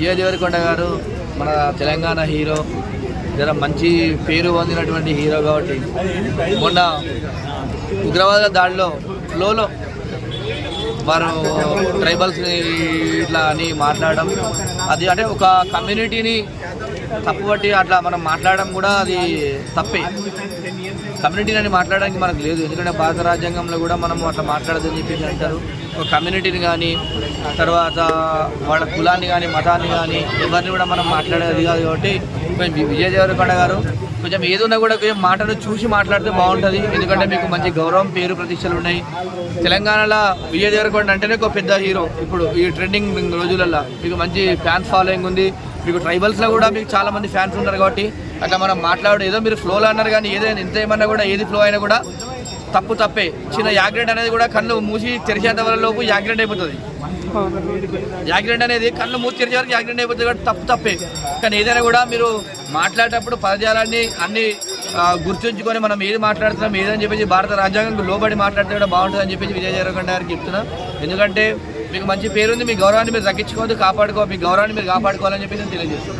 విజయ్ దేవరకొండ గారు మన తెలంగాణ హీరో. జర మంచి పేరు పొందినటువంటి హీరో కాబట్టి మొన్న ఉగ్రవాద దాడిలో ఫ్లోలో వారు ట్రైబల్స్ని ఇట్లా అని మాట్లాడడం అది అంటే ఒక కమ్యూనిటీని తప్పుబట్టి అట్లా మనం మాట్లాడడం కూడా అది తప్పే. కమ్యూనిటీని అని మాట్లాడడానికి మనకు లేదు. ఎందుకంటే భారత రాజ్యాంగంలో కూడా మనం అట్లా మాట్లాడదని చెప్పేసి అంటారు. ఒక కమ్యూనిటీని కానీ తర్వాత వాళ్ళ కులాన్ని కానీ మతాన్ని కానీ ఎవరిని కూడా మనం మాట్లాడేది కాదు కాబట్టి కొంచెం వి- విజయ్ దేవరకొండ గారు కొంచెం ఏదున్నా కూడా కొంచెం మాటను చూసి మాట్లాడితే బాగుంటుంది. ఎందుకంటే మీకు మంచి గౌరవం పేరు ప్రతిష్టలు ఉన్నాయి. తెలంగాణలో విజయ్ దేవరకొండ అంటేనే ఒక పెద్ద హీరో. ఇప్పుడు ఈ ట్రెండింగ్ రోజులలో మీకు మంచి ఫ్యాన్స్ ఫాలోయింగ్ ఉంది. మీకు ట్రైబల్స్లో కూడా మీకు చాలా మంది ఫ్యాన్స్ ఉన్నారు కాబట్టి అట్లా మనం మాట్లాడు ఏదో మీరు ఫ్లోలో అన్నారు కానీ ఏదైనా ఇంత ఏమన్నా కూడా ఏది ఫ్లో అయినా కూడా తప్పు తప్పే. చిన్న యాగ్రెంట్ అనేది కూడా కళ్ళు మూసి తెరిచేంత వరకు యాగ్రెంట్ అయిపోతుంది. యాగ్రెంట్ అనేది కళ్ళు మూసి తెరిచే వరకు యాక్సిడెంట్ అయిపోతుంది కాబట్టి తప్పు తప్పే. కానీ ఏదైనా కూడా మీరు మాట్లాడేటప్పుడు పదజాలాన్ని అన్ని గుర్తుంచుకొని మనం ఏది మాట్లాడుతున్నాం ఏదని చెప్పేసి భారత రాజ్యాంగం లోబడి మాట్లాడితే కూడా బాగుంటుంది అని చెప్పేసి విజయ దేవరకొండ గారికి చెప్తున్నా. ఎందుకంటే మీకు మంచి పేరుంది మీ గౌరవాన్ని మీరు తగ్గించుకోవద్దు కాపాడుకో మీ గౌరవాన్ని మీరు కాపాడుకోవాలని చెప్పేసి నేను తెలియజేస్తున్నాను.